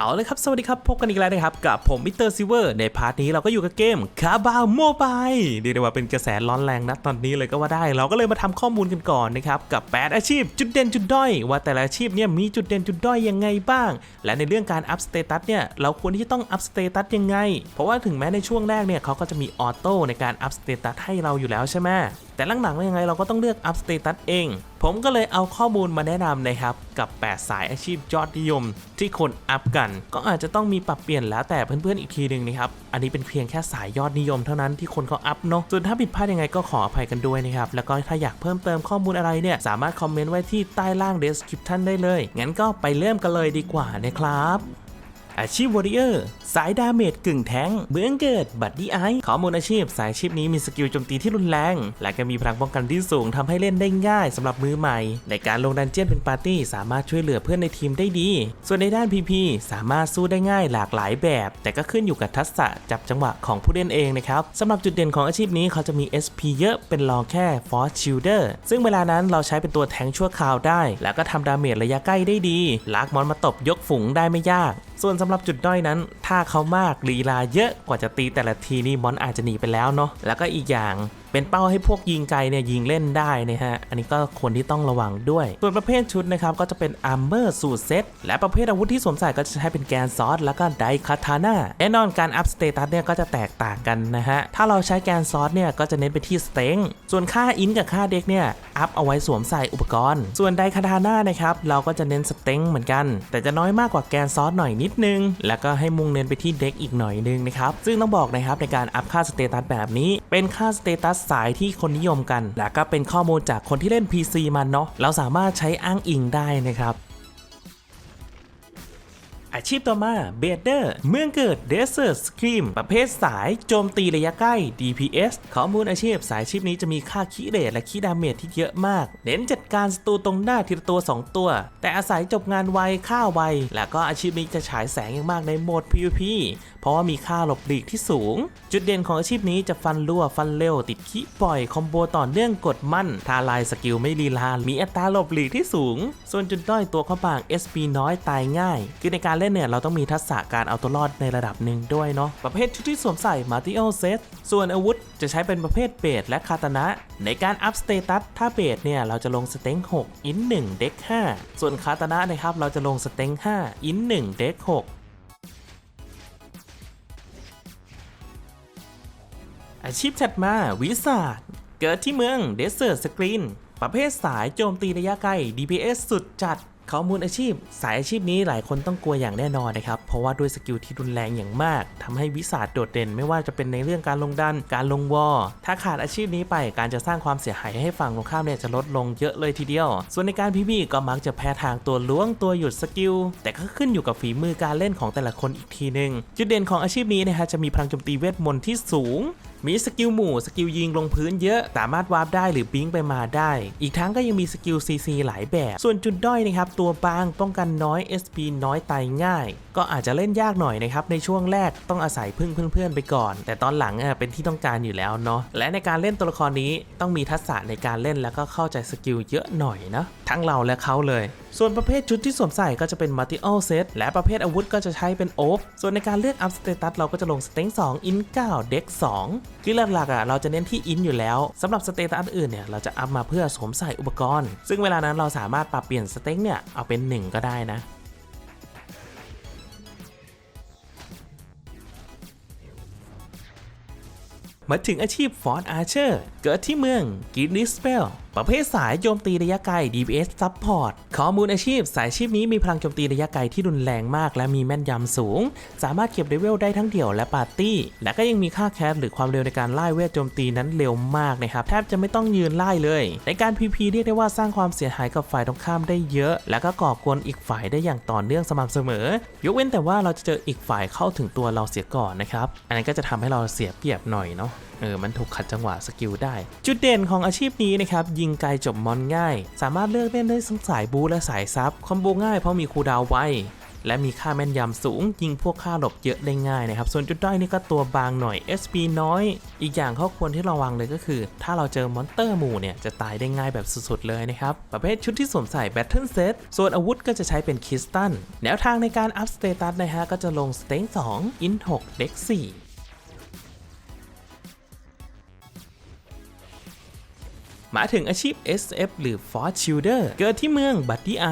เอาเลยครับสวัสดีครับพบกันอีกแล้วนะครับ กับผมมิสเตอร์ซิเวอร์ในพาร์ทนี้เราก็อยู่กับเกมคาบาวโมบายเรียกได้ว่าเป็นกระแสร้อนแรงนะตอนนี้เลยก็ว่าได้ เราก็เลยมาทำข้อมูลกันก่อนนะครับ กับ 8 อาชีพ จุดเด่นจุดด้อย ว่าแต่ละอาชีพเนี่ยมีจุดเด่นจุดด้อยยังไงบ้าง และในเรื่องการอัพสเตตัสเนี่ยเราควรที่จะต้องอัพสเตตัสยังไง เพราะว่าถึงแม้ในช่วงแรกเนี่ยเขาก็จะมีออโต้ในการอัพสเตตัสให้เราอยู่แล้วใช่ไหม แต่หลังๆยังไงเราก็ต้องเลือกอัพสเตตัสเอง ผมก็เลยเอาข้อมูลมาแนะนำนะครับ กับ 8 สายอาชีพยอดนิยม ที่คนอัพกัน ก็อาจจะต้องมีปรับเปลี่ยนแล้วแต่เพื่อนๆอีกทีหนึ่งนะครับ อันนี้เป็นเพียงแค่สายยอดนิยมเท่านั้นที่คนเขาอัพเนาะ ส่วนถ้าผิดพลาดยังไงก็ขออภัยกันด้วยนะครับ แล้วก็ถ้าอยากเพิ่มเติมข้อมูลอะไรเนี่ยสามารถคอมเมนต์ไว้ที่ใต้ล่าง description ได้เลย งั้นก็ไปเริ่มกันเลยดีกว่านะครับ อาชีพวอริเออร์สายดาเมจกึ่งแทงเบื้องเกิด บัตดี้ไอข้อมูลอาชีพ สายชีพนี้มีสกิลโจมตีที่รุนแรง และก็มีพลังป้องกันที่สูงทำให้เล่นได้ง่ายสำหรับมือใหม่ ในการลงดันเจียนเป็นปาร์ตี้สามารถช่วยเหลือเพื่อนในทีมได้ดี ส่วนในด้าน PP สามารถสู้ได้ง่ายหลากหลายแบบ แต่ก็ขึ้นอยู่กับทักษะจับจังหวะของผู้เล่นเองนะครับสำหรับจุดเด่นของอาชีพนี้เขาจะมี SP เยอะเป็นรองแค่ Force Shielder ซึ่งเวลานั้นเราใช้เป็นตัวแทงชั่วคราวได้ แล้วก็ทำดาเมจระยะใกล้ได้ดีลากมอนมาตบยกฝูงได้ไม่ยาก ส่วนสำหรับจุดด้อยนั้น ถ้าเขามากลีลาเยอะกว่าจะตีแต่ละทีนี่มอนอาจจะหนีไปแล้วเนาะแล้วก็อีกอย่างเป็นเป้าให้พวกยิงไกลเนี่ยยิงเล่นได้นะฮะ อันนี้ก็ควรที่ต้องระวังด้วย ส่วนประเภทชุดนะครับก็จะเป็นอาร์เมอร์สูตรเซตและประเภทอาวุธที่สวมใส่ก็จะใช้เป็นแกนซอสแล้วก็ไดคาทาน่าแน่นอนการอัพสเตตัสเนี่ยก็จะแตกต่างกันนะฮะ ถ้าเราใช้แกนซอสเนี่ยก็จะเน้นไปที่สเต็งส่วนค่าอินกับค่าเด็กเนี่ยอัพเอาไว้สวมใส่อุปกรณ์ ส่วนไดคาทาน่านะครับเราก็จะเน้นสเต็งเหมือนกัน แต่จะน้อยมากกว่าแกนซอสหน่อยนิดนึง แล้วก็ให้มุ่งเน้นไปที่เด็กอีกหน่อยนึงนะครับซึ่งต้องบอกนะครับในการอัพค่าสเตตัสแบบนี้เป็นค่าสเตตัสสายที่คนนิยมกัน และก็เป็นข้อมูลจากคนที่เล่น PC มันเนาะเราสามารถใช้อ้างอิงได้นะครับ อาชีพต่อมาเบเดอร์เมืองเกิดเดสเซอร์สครีมประเภทสายโจมตีระยะใกล้ DPS ข้อมูลอาชีพสายอาชีพนี้จะมีค่าคีเรทและคีดาเมจที่เยอะมาก เน้นจัดการศัตรูตรงหน้าทีละตัว 2 ตัว แต่อาศัยจบงานไวฆ่าไว แล้วก็อาชีพนี้จะฉายแสงอย่างมากในโหมด PVP เพราะว่ามีค่าหลบหลีกที่สูง จุดเด่นของอาชีพนี้จะฟันรั่วฟันเร็วติดขี้ปล่อยคอมโบต่อเนื่องกดมั่นทาลายสกิลไม่ลีลามีอัตราหลบหลีกที่สูง ส่วนจุดด้อยตัวเข้าบาง SP น้อยตายง่าย คือในการเล่นเนี่ยเราต้องมีทักษะการเอาตัวรอดในระดับหนึ่งด้วยเนาะประเภทชุดที่สวมใส่ m a r t i o Set ส่วนอาวุธจะใช้เป็นประเภทเบสและคาตานะ ในการอัพสเตตัสถ้าเบสเนี่ยเราจะลงสเต็ง6 อิน 1 เด็ก 5 ส่วนคาตานะนะครับเราจะลงสเต็ง5 อิน 1 เด็ก 6อาชีพถัดมาวิสาดเกิดที่เมืองเดสเซอร์สกรีน ประเภทสายโจมตีระยะไกล DPS สุดจัด ข้อมูลอาชีพ สายอาชีพนี้หลายคนต้องกลัวอย่างแน่นอนนะครับ เพราะว่าด้วยสกิลที่รุนแรงอย่างมากทำให้วิสาดโดดเด่นไม่ว่าจะเป็นในเรื่องการลงดัน การลงวอลถ้าขาดอาชีพนี้ไปการจะสร้างความเสียหายให้ฝั่งตรงข้ามเนี่ยจะลดลงเยอะเลยทีเดียว ส่วนในการพีบีก็มักจะแพ้ทางตัวล้วงตัวหยุดสกิล แต่ก็ขึ้นอยู่กับฝีมือการเล่นของแต่ละคนอีกทีหนึ่งจุดเด่นของอาชีพนี้นะฮะจะมีพลังโจมตีเวทมนต์ที่สูง มีสกิลหมู่สกิลยิงลงพื้นเยอะสามารถวาร์ปได้หรือบิงไปมาได้ อีกทั้งก็ยังมีสกิล CC หลายแบบ ส่วนจุดด้อยนะครับ ตัวบางป้องกันน้อย SP น้อยตายง่าย ก็อาจจะเล่นยากหน่อยนะครับ ในช่วงแรกต้องอาศัยพึ่งเพื่อนๆไปก่อน แต่ตอนหลังเป็นที่ต้องการอยู่แล้วเนาะและในการเล่นตัวละครนี้ต้องมีทักษะในการเล่นแล้วก็เข้าใจสกิลเยอะหน่อยนะทั้งเราและเขาเลยส่วนประเภทชุดที่สวมใส่ก็จะเป็น Multiple Set และประเภทอาวุธก็จะใช้เป็นโอฟส่วนในการเลือกอัพสเตตัสเราก็จะลงสเต็ง2อิน9เด็ก2คือหลักๆอะเราจะเน้นที่อินอยู่แล้วสำหรับสเตตัสอื่นเนี่ยเราจะอัพมาเพื่อสวมใส่อุปกรณ์ ซึ่งเวลานั้นเราสามารถปรับเปลี่ยนสเต็งเนี่ยเอาเป็น 1 ก็ได้นะมาถึงอาชีพฟอร์ดอาร์เชอร์เกิดที่เมืองกินดิสเปลประเภทสายโจมตีระยะไกล DPS Support ข้อมูลอาชีพ สายอาชีพนี้มีพลังโจมตีระยะไกลที่รุนแรงมาก และมีแม่นยำสูง สามารถเก็บเลเวลได้ทั้งเดี่ยวและปาร์ตี้ และก็ยังมีค่าแคสหรือความเร็วในการไล่เวทโจมตีนั้นเร็วมากนะครับ แทบจะไม่ต้องยืนไล่เลย ในการ PP เรียกได้ว่าสร้างความเสียหายกับฝ่ายตรงข้ามได้เยอะ และก็ก่อกวนอีกฝ่ายได้อย่างต่อเนื่องสม่ำเสมอ ยกเว้นแต่ว่าเราจะเจออีกฝ่ายเข้าถึงตัวเราเสียก่อนนะครับ อันนั้นก็จะทำให้เราเสียเปรียบหน่อยเนาะ เออมันถูกขัดจังหวะสกิลได้ จุดเด่นของอาชีพนี้นะครับยิงไกลจบมอนง่าย สามารถเลือกเล่นได้ทั้งสายบูและสายซับคอมโบง่ายเพราะมีคูดาวไวและมีค่าแม่นยำสูง ยิงพวกค่าหลบเยอะได้ง่ายนะครับ ส่วนจุดด้อยนี่ก็ตัวบางหน่อย SP น้อย อีกอย่างข้อควรที่ระวังเลยก็คือ ถ้าเราเจอมอนเตอร์หมู่เนี่ย จะตายได้ง่ายแบบสุดๆเลยนะครับ ประเภทชุดที่สวมใส่ Battle Set ส่วนอาวุธก็จะใช้เป็นคริสตัลแนวทางในการอัพสเตตัสนะฮะก็จะลงสเต็ง2อิน6เด็ก4 มาถึงอาชีพ SF หรือ Force Shielder เกิดที่เมืองบัตตี้ไอ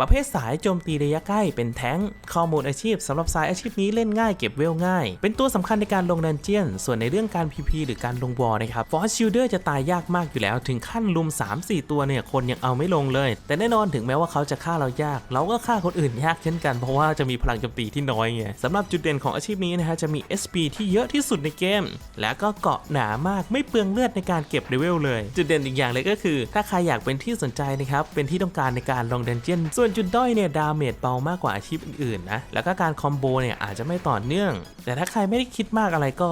ประเภทสายโจมตีระยะใกล้เป็นแท้งข้อมูลอาชีพสำหรับสายอาชีพนี้เล่นง่ายเก็บเวลง่าย เป็นตัวสำคัญในการลงดันเจียน ส่วนในเรื่องการ PP หรือการลงวอลนะครับ Force Shielder จะตายยากมากอยู่แล้ว ถึงขั้นลุม 3-4 ตัวเนี่ยคนยังเอาไม่ลงเลย แต่แน่นอนถึงแม้ว่าเขาจะฆ่าเรายาก เราก็ฆ่าคนอื่นยากเช่นกันเพราะว่าจะมีพลังโจมตีที่น้อยไงสำหรับจุดเด่นของอาชีพนี้นะฮะจะมี SP ที่เยอะที่สุดในเกม และก็เกาะหนามากไม่เปลืองเลือดในการเก็บเลเวลเลย จุดเด่นอีกอย่างเลยก็คือ ถ้าใครอยากเป็นที่สนใจนะครับ เป็นที่ต้องการในการลงดันเจียน ส่วนจุดด้อยเนี่ยดาเมจเบามากกว่าอาชีพอื่นๆนะ แล้วก็การคอมโบเนี่ยอาจจะไม่ต่อเนื่อง แต่ถ้าใครไม่ได้คิดมากอะไรก็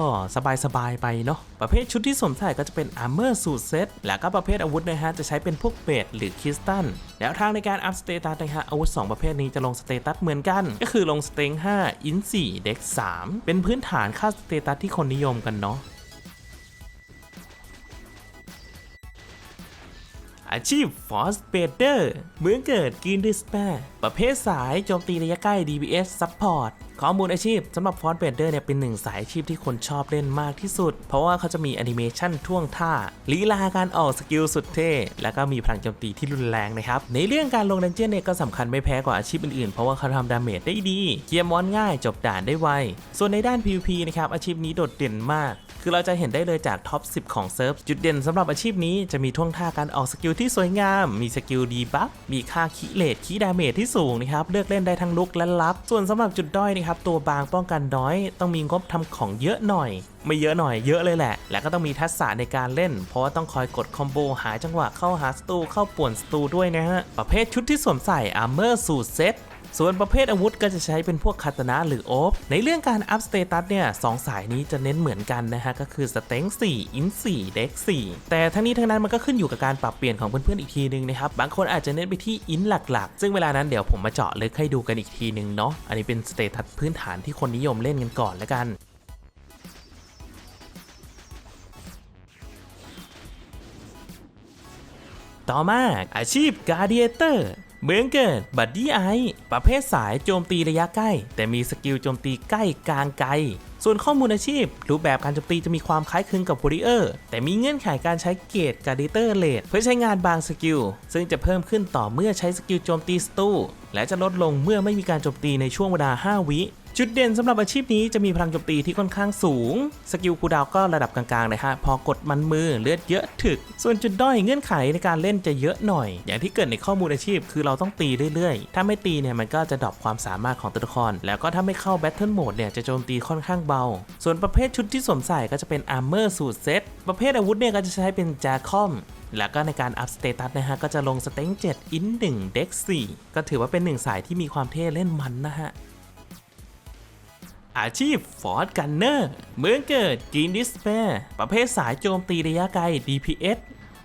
สบายๆไปเนาะ ประเภทชุดที่สวมใส่ก็จะเป็นอาร์เมอร์สูทเซต แล้วก็ประเภทอาวุธนะฮะจะใช้เป็นพวกเบสหรือคริสตัลแล้วทางในการอัพสเตตัสนะฮะอาวุธ 2 ประเภทนี้จะลงสเตตัสเหมือนกัน ก็คือลงสเต็ง5อิน4เด็ก3เป็นพื้นฐานค่าสเตตัสที่คนนิยมกันเนาะ อาชีพ Force Bader เมืองเกิดกินดิสแปประเภทสายโจมตีระยะใกล้ DPS Support ข้อมูลอาชีพสำหรับ Force Bader เนี่ยเป็นหนึ่งสายอาชีพที่คนชอบเล่นมากที่สุด เพราะว่าเขาจะมีแอนิเมชันท่วงท่าลีลาการออกสกิลสุดเท่ แล้วก็มีพลังโจมตีที่รุนแรงนะครับ ในเรื่องการลงดันเจียนเนี่ยก็สำคัญไม่แพ้กว่าอาชีพอื่นๆ เพราะว่าเขาทำดาเมจได้ดีเกียร์มอนง่ายจบด่านได้ไว ส่วนในด้าน PVP นะครับอาชีพนี้โดดเด่นมาก คือเราจะเห็นได้เลยจากท็อป 10 ของเซิร์ฟจุดเด่นสำหรับอาชีพนี้จะมีท่วงท่าการออกสกิลที่สวยงาม มีสกิลดีบัฟ มีค่าคิเลตคีดาเมจที่สูงนะครับ เลือกเล่นได้ทั้งลุกและลับ ส่วนสำหรับจุดด้อยนะครับ ตัวบางป้องกันน้อย ต้องมีงบทำของเยอะหน่อย ไม่เยอะหน่อย เยอะเลยแหละ และก็ต้องมีทักษะในการเล่น เพราะว่าต้องคอยกดคอมโบหาจังหวะเข้าหาสตูเข้าป่วนสตูด้วยนะฮะ ประเภทชุดที่สวมใส่อาร์เมอร์สูทเซต ส่วนประเภทอาวุธก็จะใช้เป็นพวกคาตนะหรือโอฟในเรื่องการอัพสเตตัสเนี่ยสองสายนี้จะเน้นเหมือนกันนะฮะก็คือสเต็ง4อิน4เด็ก4แต่ทั้งนี้ทั้งนั้นมันก็ขึ้นอยู่กับการปรับเปลี่ยนของเพื่อนๆอีกทีนึงนะครับบางคนอาจจะเน้นไปที่อินหลักๆ ซึ่งเวลานั้นเดี๋ยวผมมาเจาะลึกให้ดูกันอีกทีนึงเนาะอันนี้เป็นสเตตัสพื้นฐานที่คนนิยมเล่นกันก่อนแล้วกันต่อมาอาชีพการ์เดียเตอร์ เมืองเกิดบัดดี้ไอประเภทสายโจมตีระยะใกล้ แต่มีสกิลโจมตีใกล้กลางไกล ส่วนข้อมูลอาชีพ รูปแบบการโจมตีจะมีความคล้ายคลึงกับวอริเออร์แต่มีเงื่อนไขการใช้เกตการ์เดเตอร์เลดเพื่อใช้งานบางสกิล ซึ่งจะเพิ่มขึ้นต่อเมื่อใช้สกิลโจมตีสตูและจะลดลงเมื่อไม่มีการโจมตีในช่วงเวลา 5 วิ จุดเด่นสำหรับอาชีพนี้จะมีพลังโจมตีที่ค่อนข้างสูง สกิลคูดาวก็ระดับกลางๆนะฮะพอกดมันมือเลือดเยอะถึก ส่วนจุดด้อยเงื่อนไขในการเล่นจะเยอะหน่อย อย่างที่เกิดในข้อมูลอาชีพคือเราต้องตีเรื่อยๆ ถ้าไม่ตีเนี่ยมันก็จะดรอปความสามารถของตัวละคร แล้วก็ถ้าไม่เข้าแบทเทิลโหมดเนี่ยจะโจมตีค่อนข้างเบา ส่วนประเภทชุดที่สวมใส่ก็จะเป็นอาร์เมอร์สูทเซตประเภทอาวุธเนี่ยก็จะใช้เป็นจาคอมแล้วก็ในการอัพสเตตัสนะฮะ ก็จะลงสเต็ง7อิน1เด็ก4ก็ถือว่าเป็นหนึ่งสายที่มีความเท่เล่นมันนะฮะ อาชีพฟอร์ดกันเนอร์เมืองเกิดจีนดิสเปประเภทสายโจมตีระยะไกล DPS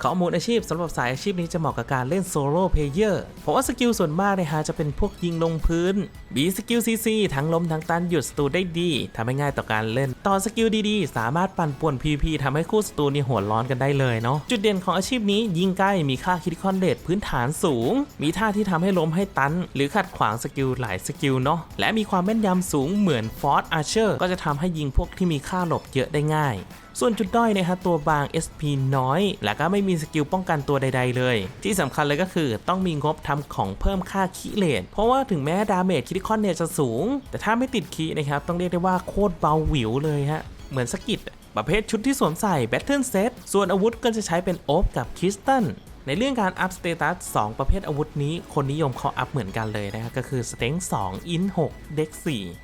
ข้อมูลอาชีพสำหรับสายอาชีพนี้จะเหมาะกับการเล่นโซโล่เพลเยอร์เพราะว่าสกิลส่วนมากเนยฮะจะเป็นพวกยิงลงพื้นมีสกิลซีซีทั้งล้มทั้งตันหยุดสตูได้ดีทำให้ง่ายต่อการเล่น ต่อสกิลดีๆ สามารถปั่นป่วน PVP ทำให้คู่สตูนี่หัวร้อนกันได้เลยเนาะจุดเด่นของอาชีพนี้ยิงใกล้มีค่าคิดคอนเดตพื้นฐานสูง มีท่าที่ทำให้ล้มให้ตัน หรือขัดขวางสกิลหลายสกิลเนาะและมีความแม่นยำสูงเหมือนฟอร์ a อาร์เชอร์ก็จะทำให้ยิงพวกที่มีค่าหลบเยอะได้ง่าย ส่วนจุดด้อยนะฮะตัวบาง SP น้อย และก็ไม่มีสกิลป้องกันตัวใด ๆ เลย ที่สำคัญเลยก็คือต้องมีงบทำของเพิ่มค่าคิเลตเพราะว่าถึงแม้ดาเมจคิดิคอนเนี่ยจะสูง แต่ถ้าไม่ติดคีนะครับต้องเรียกได้ว่าโคตรเบาหวิวเลยฮะเหมือนสกิดประเภทชุดที่สวมใส่ Battle Set ส่วนอาวุธก็จะใช้เป็นโอฟกับคริสตัลในเรื่องการอัพสเตตัส2ประเภทอาวุธนี้ คนนิยมเขาอัพเหมือนกันเลยนะครับก็คือสเต็ง2อิน6เด็ก4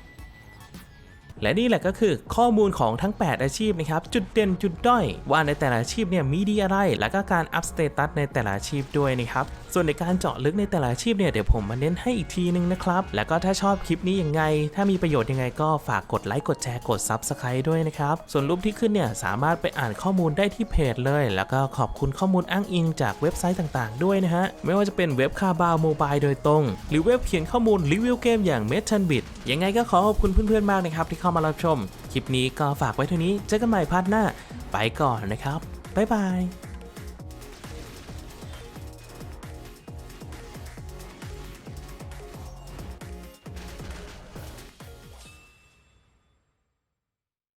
และนี่แหละก็คือข้อมูลของทั้ง 8 อาชีพนะครับ จุดเด่นจุดด้อย ว่าในแต่ละอาชีพเนี่ยมีดีอะไร แล้วก็การอัพสเตตัสในแต่ละอาชีพด้วยนะครับ ส่วนในการเจาะลึกในแต่ละอาชีพเนี่ยเดี๋ยวผมมาเน้นให้อีกทีนึงนะครับ แล้วก็ถ้าชอบคลิปนี้ยังไง ถ้ามีประโยชน์ยังไงก็ฝากกดไลค์กดแชร์กด Subscribe ด้วยนะครับ ส่วนรูปที่ขึ้นเนี่ยสามารถไปอ่านข้อมูลได้ที่เพจเลย แล้วก็ขอบคุณข้อมูลอ้างอิงจากเว็บไซต์ต่างๆ ด้วยนะฮะ ไม่ว่าจะเป็นเว็บคาบาวโมบายโดยตรง หรือเว็บเขียนข้อมูลรีวิวเกมอย่าง m e t a n b i t ยังไงก็ขอขอบคุณเพื่อนๆมากนะครับที่เข้ามารับชม คลิปนี้ก็ฝากไว้เท่านี้เจอกันใหม่พาร์ทหน้า ไปก่อนนะครับบ๊ายบาย